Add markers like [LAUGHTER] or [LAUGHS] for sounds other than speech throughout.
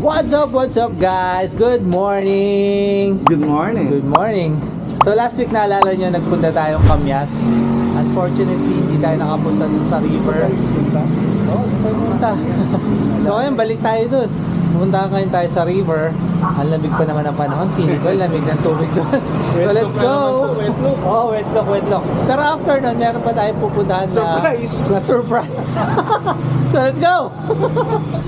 What's up, what's up guys? Good morning! Good morning. Good morning! So last week naalala nyo, nagpunta tayong Kamyas. Unfortunately, hindi tayo nakapunta dun sa river. Oo, tayo pumunta. [LAUGHS] so ngayon, balik tayo dun. Pumunta ngayon tayo sa river. Ang lamig pa naman ang panahon. Feeling ko, lamig ng tubig doon. so let's go! Oh, wet look, wet look. Pero after nun, meron pa tayong pupuntahan na... Surprise! Na surprise! [LAUGHS] so let's go! [LAUGHS]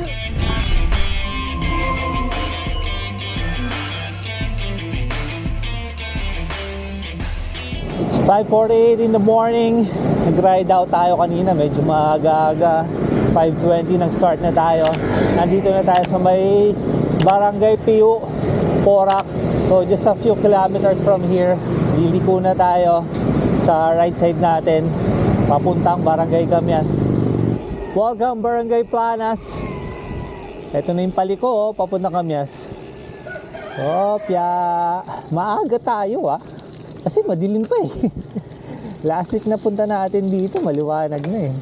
5.48 in the morning. Nag-ride out tayo kanina. Medyo maaga-aga. 5.20 nang start na tayo. Nandito na tayo sa may Barangay Piu, Porac. So just a few kilometers from here. Liliko na tayo sa right side natin. Papuntang Barangay Gamyas. Welcome Barangay Planas. Ito na yung paliko, oh, papuntang Gamyas. Opya. Maaga tayo ah. Kasi madilim pa eh. [LAUGHS] Last week na punta natin dito, maliwanag na eh.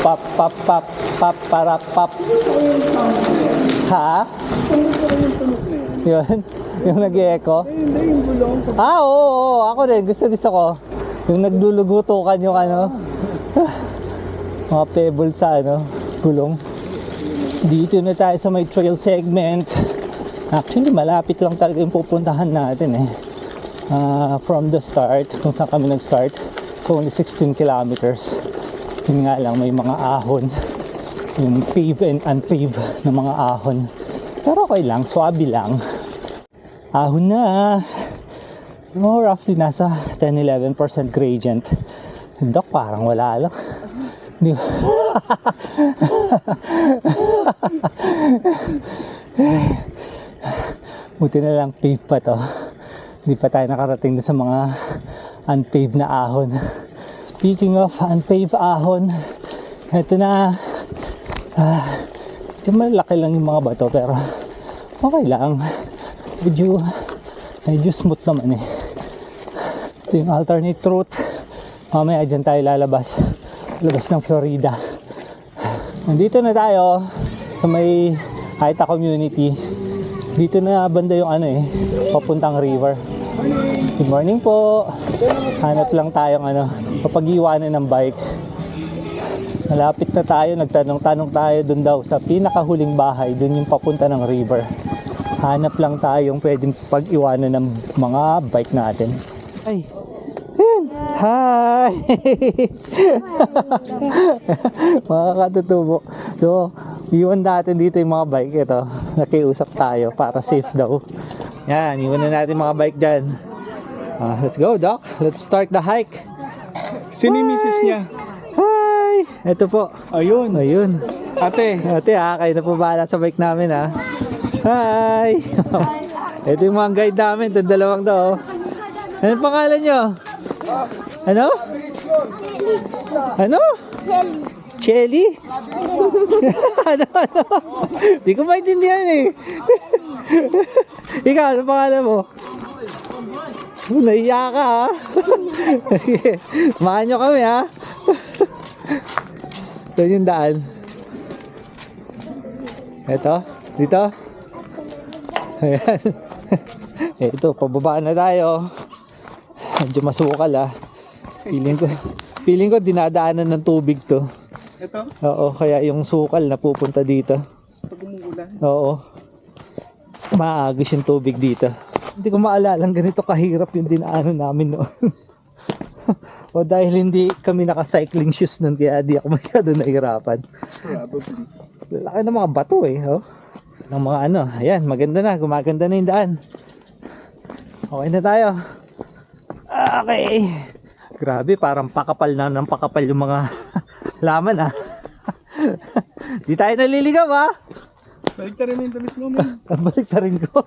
Pap, pap, pap, pap, para, pap. Ha? Yun? Yung nag-echo? Ah, oo, oo, ako rin. Gusto, gusto ko. Yung naglulugutukan yung ano. [LAUGHS] Mga pebble sa ano, gulong. Dito na tayo sa may trail segment. Actually, malapit lang talaga yung pupuntahan natin eh. Ah, from the start, kung saan kami nag-start, so only 16 kilometers. Yun nga lang, may mga ahon. Yung pave and unpave na mga ahon. Pero okay lang, swabe lang. Ahon na. Oh, roughly nasa 10-11% gradient. Dok, parang wala lang. Di? [LAUGHS] Buti na lang pave pa to. Hindi pa tayo nakarating sa mga unpaved na ahon. Speaking of unpaved ahon, ito na. Medyo malaki lang yung mga bato pero okay lang. Medyo, medyo smooth naman eh. Ito yung alternate route. Mamaya dyan tayo lalabas. Labas ng Florida. Nandito na tayo sa may Haita community. Dito na banda yung ano eh, papuntang river. Good morning po. Hanap lang tayong ano, papag-iwanan ng bike. Malapit na tayo, nagtanong-tanong tayo dun daw sa pinakahuling bahay, dun yung papunta ng river. Hanap lang tayong pwedeng pag-iwanan ng mga bike natin. Ay. Hi! [LAUGHS] mga katutubo. So, iwan natin dito yung mga bike. Ito, nakiusap tayo para safe daw. Yan, iwan na natin mga bike dyan. Ah, let's go, Doc. Let's start the hike. Sino yung misis niya? Hi! Ito po. Ayun. Ayun. Ate. Ate ha, kayo na po bahala sa bike namin ha. Hi! [LAUGHS] Ito yung mga guide namin, itong dalawang to. oh. Anong pangalan nyo? Ano? Ano? Chelly? [LAUGHS] ano, ano? Di ko maintindihan eh. [LAUGHS] Ikaw, ano pangalan mo? Oh, Naiya ka ha? Mahan nyo kami ha? Ito yung daan. Ito, dito. Ayan. Ito, pababa na tayo. Medyo masukal ah. Feeling ko, feeling ko dinadaanan ng tubig to. Ito, Oo, kaya yung sukal na pupunta dito. pag umuulan. Oo. Maagos yung tubig dito. Hindi ko maalala ganito kahirap yung dinaanan namin noon. [LAUGHS] o dahil hindi kami naka-cycling shoes nun kaya di ako [LAUGHS] masyado nahirapan. Probably. Laki ng mga bato eh. Oh. Ng mga ano. Ayan, maganda na. Gumaganda na yung daan. Okay na tayo. Okay. Grabe, parang pakapal na ng pakapal yung mga [LAUGHS] laman ah. Di tayo naliligaw ah. Balik na rin yung damit mo, man. [LAUGHS] Balik na rin ko.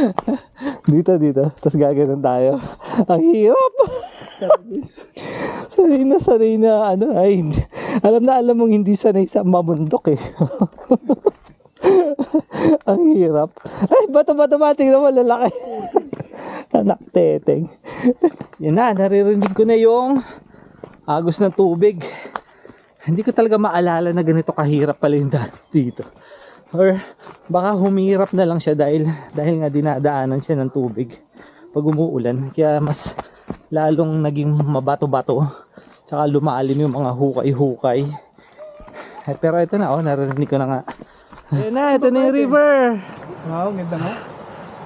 [LAUGHS] dito, dito. Tapos gaganon tayo. Ang hirap. sanay na, sanay na, ano, ay, alam na alam mong hindi sanay sa mamundok eh. [LAUGHS] Ang hirap. Ay, bato, bato, bato, tingnan mo, lalaki. Anak teteng. Yan na, naririnig ko na yung agos ng tubig. Hindi ko talaga maalala na ganito kahirap pala yung daan dito. Or baka humirap na lang siya dahil dahil nga dinadaanan siya ng tubig pag umuulan. Kaya mas lalong naging mabato-bato. Tsaka lumalim yung mga hukay-hukay. Eh, pero ito na, oh, narinig ko na nga. Ayan na, ito na yung river. Wow, ganda mo.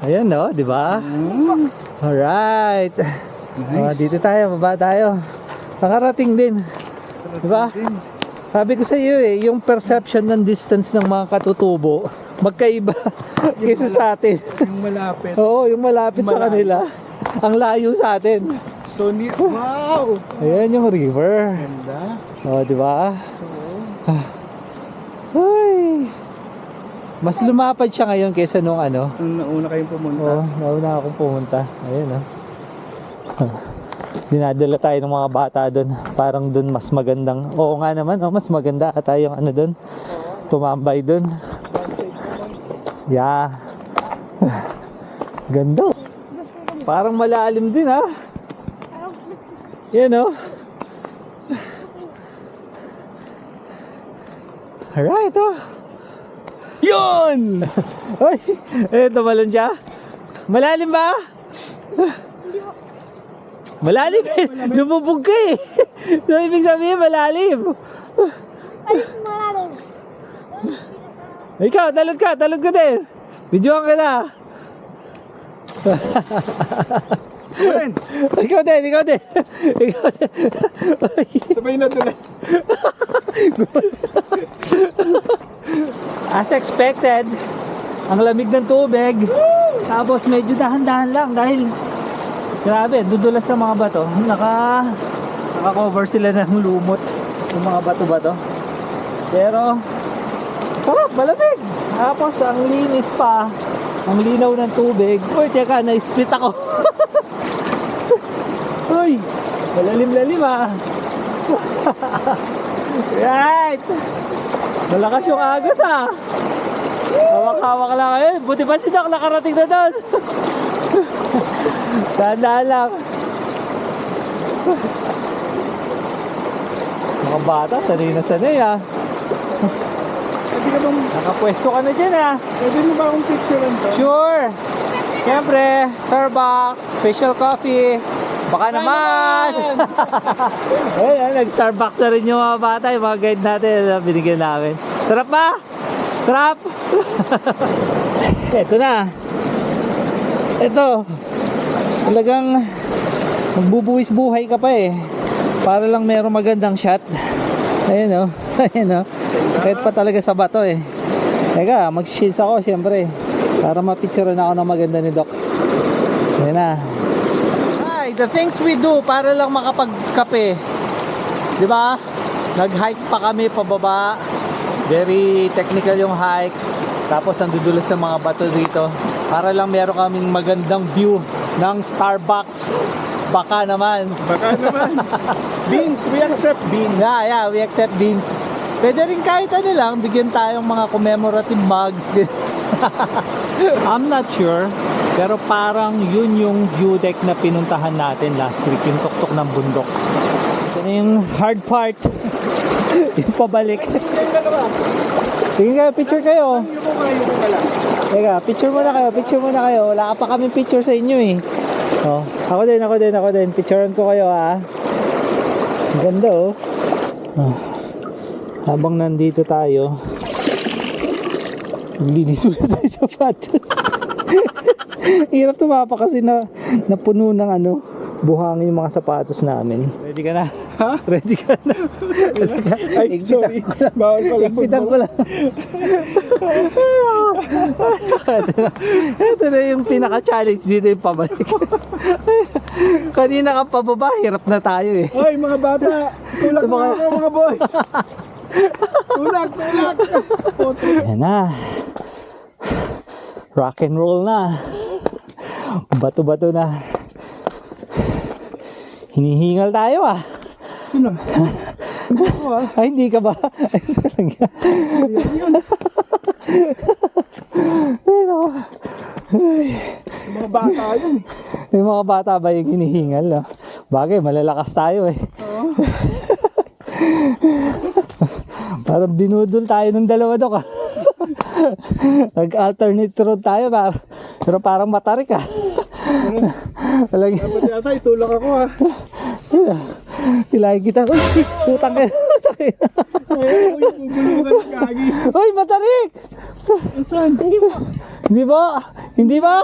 Ayan, no, di ba? Mm. Alright. Oh, Nice. dito tayo, baba tayo. Nakarating din. Diba? Sabi ko sa iyo eh, yung perception ng distance ng mga katutubo, magkaiba [LAUGHS] kaysa sa atin. Yung malapit. Oo, yung malapit sa Malayo. kanila, ang layo sa atin. So near. Wow! Ayan yung river. Ganda. Oh, di ba? Oo. [SIGHS] Ay. Mas lumapad siya ngayon kaysa nung ano. Nung nauna kayong pumunta. Oo, nauna akong pumunta. Ayun oh. [LAUGHS] Dinadala tayo ng mga bata doon. Parang doon mas magandang. Oo nga naman, oh, mas maganda ata yung ano doon. Tumambay doon. Yeah. [LAUGHS] Ganda. Parang malalim din ha. Yan oh. Alright oh. Yun! [LAUGHS] Ay, eh, tumalon siya. Malalim ba? [LAUGHS] Malalim eh. Lumubog ka eh. [LAUGHS] So, ibig sabihin, malalim. Malalim. Ikaw, talod ka, talod ka din. Videoan ka na. [LAUGHS] Ikaw din, ikaw din. [LAUGHS] Ikaw din. Ay, Sabay na dulas. As expected, ang lamig ng tubig. Tapos medyo dahan-dahan lang dahil grabe, dudulas sa mga bato. Naka naka-cover sila ng lumot ng mga bato-bato. Pero sarap, malamig. Tapos ang linis pa, ang linaw ng tubig. Uy, teka, na-split ako. [LAUGHS] Uy, malalim-lalim ah. [LAUGHS] right. Malakas yung agos ah. Hawak-hawak lang eh. Buti pa si Doc nakarating na doon. [LAUGHS] Tandaan lang. Mga bata, sanay na sanay ah. Pwede ka bang, Nakapwesto ka na dyan ah. pwede mo ba akong picturean to? Sure. Siyempre, Starbucks, special coffee. Baka naman. Ayun, [LAUGHS] nag-Starbucks na rin yung mga bata, yung mga guide natin na binigyan namin. Sarap ba? Sarap? [LAUGHS] Ito na. Ito. Talagang magbubuwis buhay ka pa eh. Para lang meron magandang shot. Ayun oh. [LAUGHS] Ayun oh. Kahit pa talaga sa bato eh. Teka, mag-shields ako syempre. Para mapicture na ako ng maganda ni Doc. Ayun na. Hi, the things we do para lang makapagkape. Di ba? Nag-hike pa kami pababa. Very technical yung hike. Tapos nandudulas ng mga bato dito. Para lang meron kaming magandang view ng Starbucks. Baka naman. Baka naman. [LAUGHS] beans, we accept beans. Yeah, yeah, we accept beans. Pwede rin kahit ano lang, bigyan tayong mga commemorative mugs. [LAUGHS] I'm not sure, pero parang yun yung view deck na pinuntahan natin last week, yung tuktok ng bundok. Ito na yung hard part. [LAUGHS] yung pabalik. Yung. Sige kayo, picture kayo. Yung ko kayo ko lang. Teka, picture muna kayo, picture muna kayo. Wala ka pa kami picture sa inyo eh. Oh, ako din, ako din, ako din. Picturean ko kayo ha. Ang ganda oh. oh. Habang nandito tayo, maglinis muna tayo sa sapatos. [LAUGHS] Hirap tumapa kasi na napuno ng ano, buhangin yung mga sapatos namin. Ready ka na? Ha? Ready ka na? Ay, sorry. Bawal pala. Higpitan ko lang. ito, na, ito na yung pinaka-challenge dito yung pabalik. Kanina ka pababa, hirap na tayo eh. Hoy, mga bata. Tulak mo mga- mga boys. tulak, tulak. Yan na. Rock and roll na. Bato-bato na. Hinihingal tayo ah. Sino? [LAUGHS] Ay, hindi ka ba? Ay, talaga. Ay, nako. Mga bata yun. Yung mga bata ba yung hinihingal? No? Bagay, malalakas tayo eh. Oo. Parang binudol tayo ng dalawa dok ah. Nag-alternate road tayo par pero parang matarik ah. Talaga. Dapat yata itulak ako ha. Kilahin kita. Uy, putang ka. Uy, bubulungan ng gagi. Uy, matarik! Saan? Hindi ba? Hindi ba?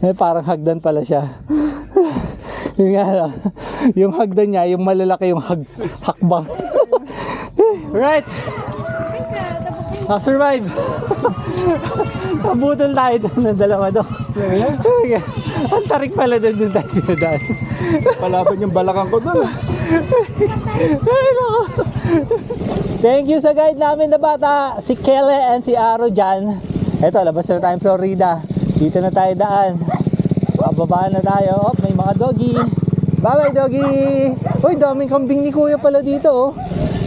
Eh, parang hagdan pala siya. yung, ano, yung hagdan niya, yung malalaki yung hag, hakbang. right, na-survive. Kabutol tayo doon ng dalawa doon. Ang tarik pala doon doon tayo pinadaan. Palaban yung balakang ko doon. Thank you sa guide namin na bata, si Kele and si Aro dyan. Eto, labas na tayong Florida. Dito na tayo daan. Bababa na tayo. Oh, may mga doggy. Bye-bye, doggy! Uy, daming kambing ni Kuya pala dito, oh.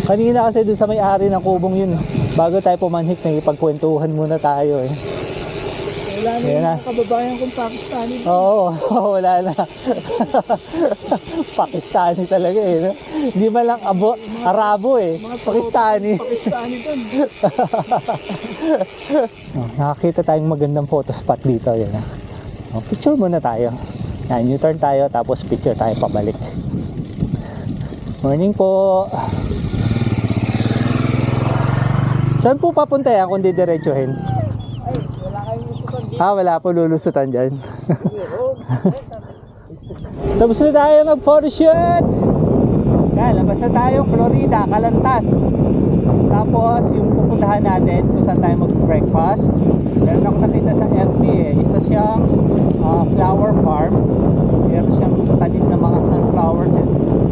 Kanina kasi dun sa may-ari ng kubong yun. Bago tayo pumanhik, nagipagkwentuhan muna tayo, eh. Wala na Ayan yung na. mga kababayan kong Pakistani. Oo, [LAUGHS] wala na. [LAUGHS] Pakistani talaga eh. No? Hindi man lang abo, Arabo eh. Pakistani. Pakistani doon. [LAUGHS] Oh, nakakita tayong magandang photo spot dito. Yan, oh, picture muna tayo. Yan, U-turn tayo tapos picture tayo pabalik. Morning po. Saan po papunta yan kung didiretsuhin? Ay, wala kayong usukan. Ah, wala po lulusutan dyan. [LAUGHS] Tapos na tayo mag-photoshoot! Yan, labas na tayong Florida, Kalantas. Tapos, yung pupuntahan natin kung saan tayo mag-breakfast. Meron ako nakita sa FB eh. Isa siyang ah, flower farm. Meron siyang tanim ng mga sunflowers.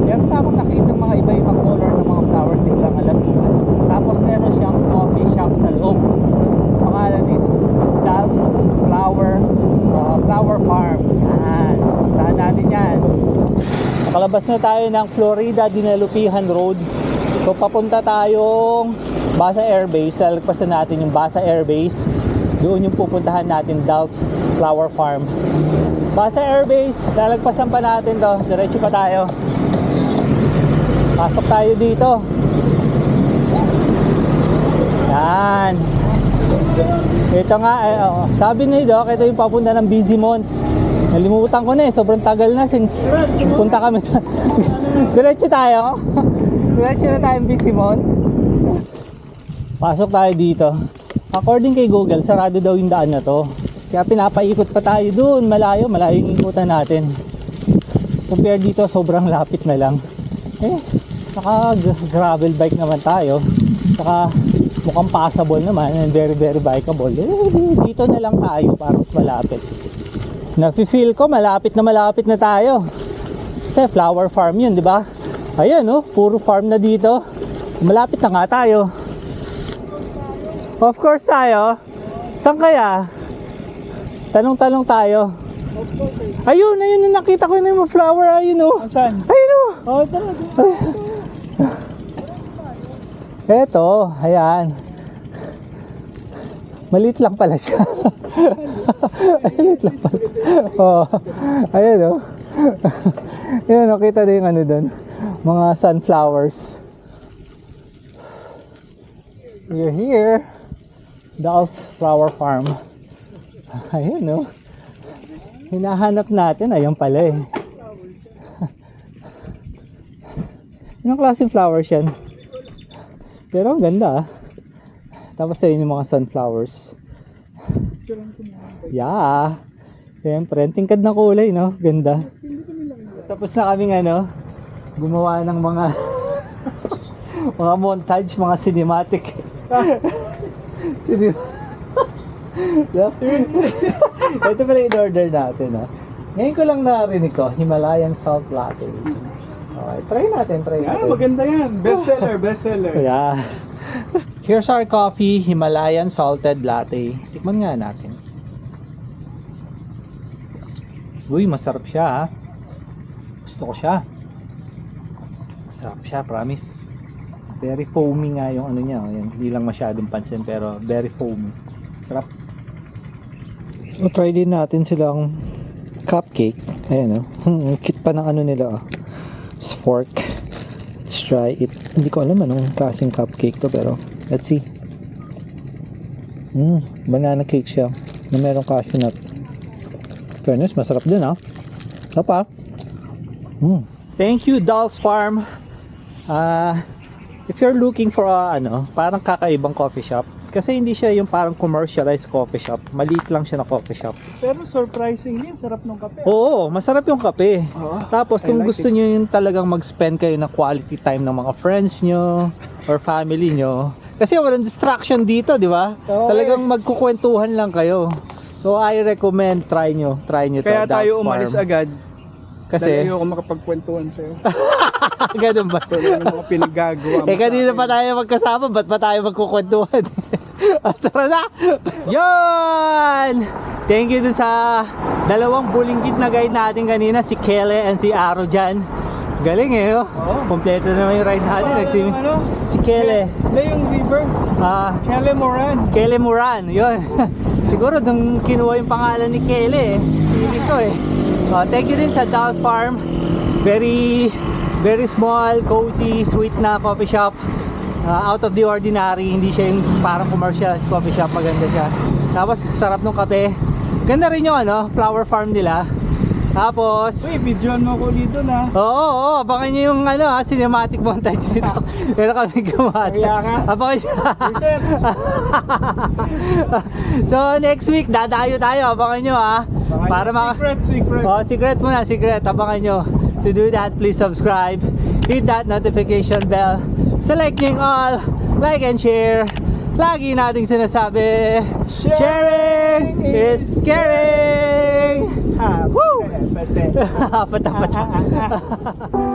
Meron pa akong nakita mga iba-ibang color ng mga flowers. Hindi ko lang alam. Tapos meron siyang coffee shop sa loob. Pangalan is Dal's Flower ah, Flower Farm. Yan. Puntahan natin yan. Nakalabas na tayo ng Florida Dinalupihan Road. So papunta tayong Basa Air Base. Lalagpasan natin yung Basa Air Base. Doon yung pupuntahan natin Dal's Flower Farm. Basa Air Base, lalagpasan pa natin to. Diretso pa tayo. Pasok tayo dito. Yan. Ito nga, eh, oh, sabi ni Doc, ito yung papunta ng Bizimont. Nalimutan ko na eh, sobrang tagal na since punta kami. [LAUGHS] Diretso tayo. [LAUGHS] Diretso na tayong Bizimont. Pasok tayo dito. According kay Google, sarado daw yung daan na to. Kaya pinapaikot pa tayo doon, malayo, malayo yung ikutan natin. Compare dito, sobrang lapit na lang. Eh, naka gravel bike naman tayo. Saka mukhang passable naman and very very bikeable. Eh, dito na lang tayo para mas malapit. Nafe-feel ko malapit na malapit na tayo. Kasi flower farm yun, di ba? Ayan, oh, puro farm na dito. Malapit na nga tayo. Of course tayo. Saan kaya? Tanong-tanong tayo. Ayun, ayun, nakita ko na yung flower, ayun oh. Ayun oh. Oh, tara. Eto, ayan. Maliit lang pala siya. [LAUGHS] Maliit lang pala. Oh, ayan oh. Ayan, oh, kita na yung ano doon. Mga sunflowers. We're here. Dolls Flower Farm. Ayan oh. Hinahanap natin, ayun pala eh. Anong klaseng flowers yan? Pero ang ganda ah. Tapos ayun yung mga sunflowers. Yeah. Siyempre, ang tingkad na kulay, no? Ganda. Tapos na kaming ano, gumawa ng mga [LAUGHS] mga montage, mga cinematic. [LAUGHS] Cine- [LAUGHS] Ito pala in order natin, ah. Ngayon ko lang narinig ko, Himalayan Salt Latte. Okay, try natin, try Ah, natin. maganda yan. Bestseller, [LAUGHS] bestseller. Yeah. Here's our coffee, Himalayan Salted Latte. Tikman nga natin. Uy, masarap siya ha. Gusto ko siya. Masarap siya, promise. Very foamy nga yung ano niya. Ayan, hindi lang masyadong pansin pero very foamy. Sarap. So, try din natin silang cupcake. Ayan o. Oh. [LAUGHS] Cute pa ng ano nila oh. Spork. Let's try it. Hindi ko alam anong klaseng cupcake to pero let's see. Mm, banana cake siya na merong cashew nut. Fairness, masarap din ah. Sarap ah. Mm. Thank you, Dolls Farm. Ah, if you're looking for a, ano, parang kakaibang coffee shop, kasi hindi siya yung parang commercialized coffee shop. Maliit lang siya na coffee shop. Pero surprisingly, sarap ng kape. Oo, masarap yung kape. Oo. Tapos I kung like gusto nyo yung talagang mag-spend kayo ng quality time ng mga friends nyo or family nyo. Kasi walang distraction dito, di ba? Oo, Talagang magkukwentuhan lang kayo. So I recommend try nyo, try nyo to. Kaya tayo Duck's umalis Farm. agad. Dahil Kasi, ayoko makapagkwentuhan sa'yo. [LAUGHS] [LAUGHS] ganun ba? Kung ano mga pinagagawa mo Eh sa kanina akin. pa tayo magkasama, ba't pa tayo magkukwentuhan? [LAUGHS] Ah, Tara na! Yon! Thank you sa dalawang bulinggit na guide natin kanina, si Kele and si Aro dyan. Galing eh, oh. Oo. Kompleto naman yung ride natin. Ano, Nagsimi- ano? Si Kele. Hindi yung river. Ah, Kele Moran. Kele Moran, yun. [LAUGHS] Siguro nung kinuha yung pangalan ni Kele eh. Hindi ko eh. Oh, thank you din sa Dallas Farm. Very, very small, cozy, sweet na coffee shop. Ah, out of the ordinary, hindi siya yung parang commercial coffee shop, maganda siya. Tapos sarap ng kape. Ganda rin yung ano, flower farm nila. Tapos, Uy, videoan mo ko dito na. Oo, oo, oo. abangan nyo yung ano, cinematic montage dito. [LAUGHS] Meron kami. Kaya ka? Abangan nyo. [LAUGHS] So next week, dadayo tayo. Abangan nyo ha. Para mga... Secret, secret. Oh, secret muna, secret. Abangan nyo. To do that, please subscribe. Hit that notification bell. Select nyo all. Like and share. Lagi nating sinasabi, sharing is caring. Ah, Woo! pata pata. [LAUGHS] [LAUGHS]